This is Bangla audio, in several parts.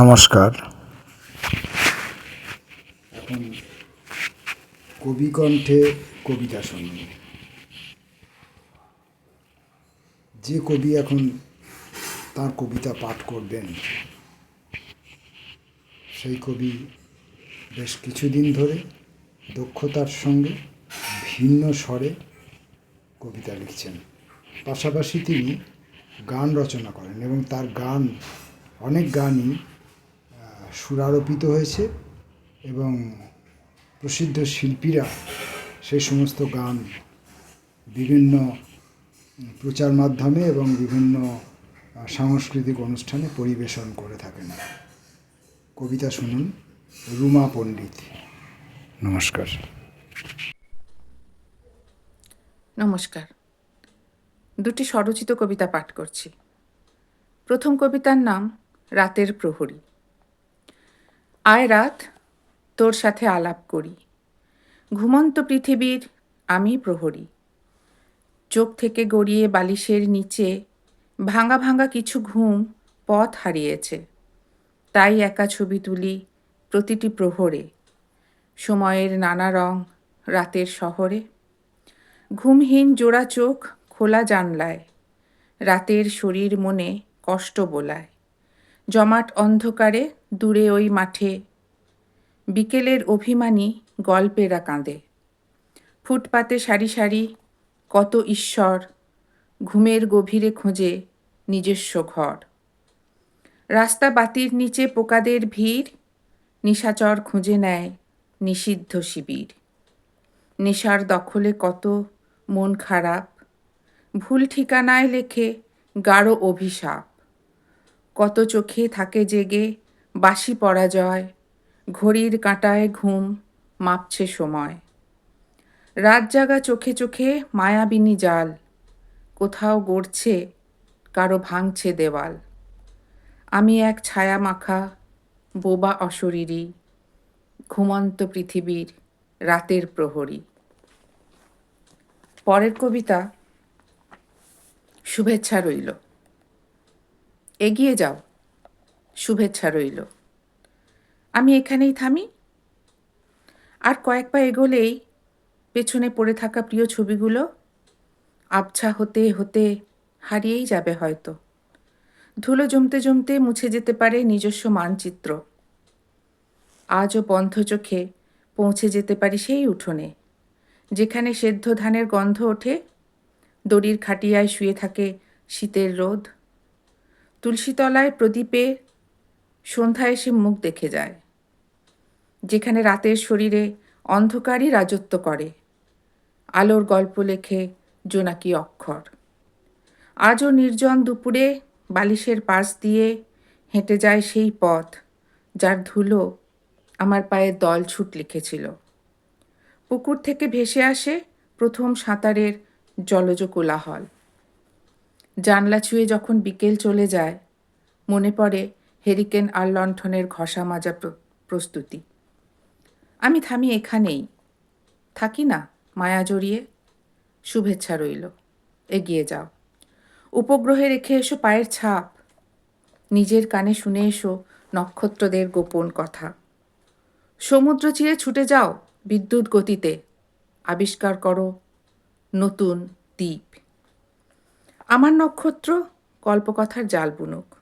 নমস্কার। এখন কবিকণ্ঠে কবিতা শুনুন। যে কবি এখন তার কবিতা পাঠ করবেন, সেই কবি বেশ কিছুদিন ধরে দক্ষতার সঙ্গে ভিন্ন স্বরে কবিতা লিখছেন। পাশাপাশি তিনি গান রচনা করেন এবং তার গান, অনেক গানই সুরারোপিত হয়েছে এবং প্রসিদ্ধ শিল্পীরা সেই সমস্ত গান বিভিন্ন প্রচার মাধ্যমে এবং বিভিন্ন সাংস্কৃতিক অনুষ্ঠানে পরিবেশন করে থাকেন। কবিতা শুনুন রুমা পণ্ডিত। নমস্কার। নমস্কার। দুটি স্বরচিত কবিতা পাঠ করছি। প্রথম কবিতার নাম রাতের প্রহরী। আয় রাত তোর সাথে আলাপ করি। ঘুমন্ত পৃথিবীর আমি প্রহরী। চোখ থেকে গড়িয়ে বালিশের নিচে ভাঙা ভাঙা কিছু ঘুম পথ হারিয়েছে। তাই একা ছবি তুলি প্রতিটি প্রহরে। সময়ের নানা রং রাতের শহরে। ঘুমহীন জোড়া চোখ খোলা জানলায়। রাতের শরীর মনে কষ্ট বোলায়। জমাট অন্ধকারে দূরে ওই মাঠে। বিকেলের অভিমানী গল্পেরা কাঁদে। ফুটপাতে সারি সারি, কত ঈশ্বর, ঘুমের গভীরে খোঁজে নিজস্ব ঘর। রাস্তা বাতির নিচে পোকাদের ভিড়, নিশাচর খুঁজে নেয় নিষিদ্ধ শিবির। নেশার দখলে কত মন খারাপ, ভুল ঠিকানায় লেখে গাঢ় অভিশাপ। কত চোখে থাকে জেগে বাসি পরাজয়, ঘড়ির কাঁটায় ঘুম মাপছে সময়। রাত জাগা চোখে চোখে মায়াবিনী জাল, কোথাও গড়ছে, কারও ভাঙছে দেওয়াল। আমি এক ছায়া মাখা বোবা অশরীরী, ঘুমন্ত পৃথিবীর রাতের প্রহরী। পরের কবিতা, শুভেচ্ছা রইল। এগিয়ে যাও। শুভেচ্ছা রইল। আমি এখানেই থামি। আর কয়েক পা এগোলেই পেছনে পড়ে থাকা প্রিয় ছবিগুলো আবছা হতে হতে হারিয়েই যাবে হয়তো। ধুলো জমতে জমতে মুছে যেতে পারে নিজস্ব মানচিত্র। আজও বন্ধ চোখে পৌঁছে যেতে পারি সেই উঠোনে, যেখানে সেদ্ধ ধানের গন্ধ ওঠে, দড়ির খাটিয়ায় শুয়ে থাকে শীতের রোদ। তুলসীতলায় প্রদীপে সন্ধ্যা এসে মুখ দেখে যায়, যেখানে রাতের শরীরে অন্ধকারই রাজত্ব করে। আলোর গল্প লেখে জোনাকি অক্ষর। আজও নির্জন দুপুরে বালিশের পাশ দিয়ে হেঁটে যায় সেই পথ, যার ধুলো আমার পায়ে দল ছুট লিখেছিল। পুকুর থেকে ভেসে আসে প্রথম সাঁতারের জলজ কোলাহল। জানলা ছুঁয়ে যখন বিকেল চলে যায়, মনে পড়ে হেরিকেন আর লণ্ঠনের ঘষা মাজা প্র- প্রস্তুতি। আমি থামি এখানেই। থাকি না, মায়া জড়িয়ে। শুভেচ্ছা রইল। এগিয়ে যাও। উপগ্রহে রেখে এসো পায়ের ছাপ। নিজের কানে শুনে এসো নক্ষত্রদের গোপন কথা। সমুদ্র চিরে ছুটে যাও বিদ্যুৎ গতিতে। আবিষ্কার করো নতুন দ্বীপ। আমার নক্ষত্র, কল্পকথার জাল বুনুক।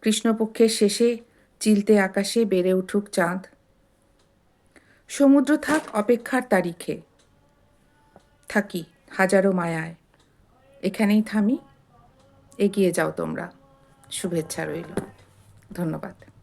কৃষ্ণপক্ষের শেষে চিলতে আকাশে বেড়ে উঠুক চাঁদ। সমুদ্র থাক অপেক্ষার তারিখে। থাকি হাজারো মায়ায়। এখানেই থামি, এগিয়ে যাও তোমরা। শুভেচ্ছা রইল। ধন্যবাদ।